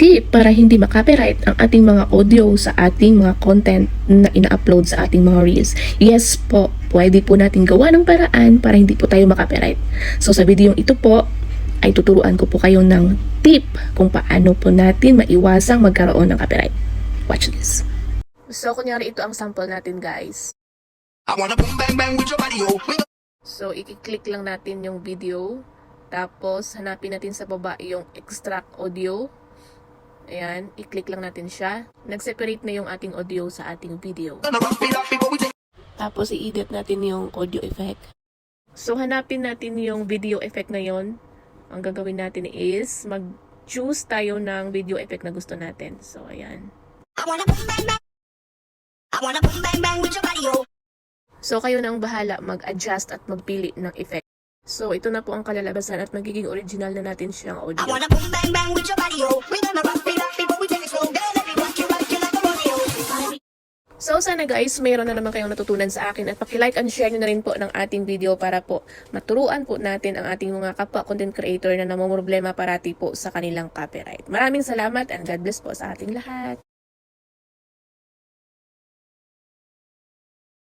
tip para hindi makopyright ang ating mga audio sa ating mga content na ina-upload sa ating mga reels. Yes po, pwede po natin gawa ng paraan para hindi po tayo makopyright. So sa video ito po, ay tuturuan ko po kayo ng tip kung paano po natin maiwasang magkaroon ng copyright. Watch this. So kunyari ito ang sample natin guys. I wanna boom bang bang with your body, oh. So, i-click lang natin yung video. Tapos, hanapin natin sa baba yung extract audio. Ayan, i-click lang natin siya. Nag-separate na yung ating audio sa ating video. Tapos, i-edit natin yung audio effect. So, hanapin natin yung video effect na yon. Ang gagawin natin is, mag-choose tayo ng video effect na gusto natin. So, ayan. So, kayo na ang bahala mag-adjust at magpili ng effect. So, ito na po ang kalalabasan at magiging original na natin siyang audio. I wanna boom bang bang with your body, oh. We gonna rock it up before we take it slow. Girl, let me rock you, rock you like a rodeo. So sana guys, mayroon na naman kayong natutunan sa akin at paki-like and share nyo na rin po ng ating video para po maturuan po natin ang ating mga kapwa content creator na namumroblema parati po sa kanilang copyright. Maraming salamat and God bless po sa ating lahat.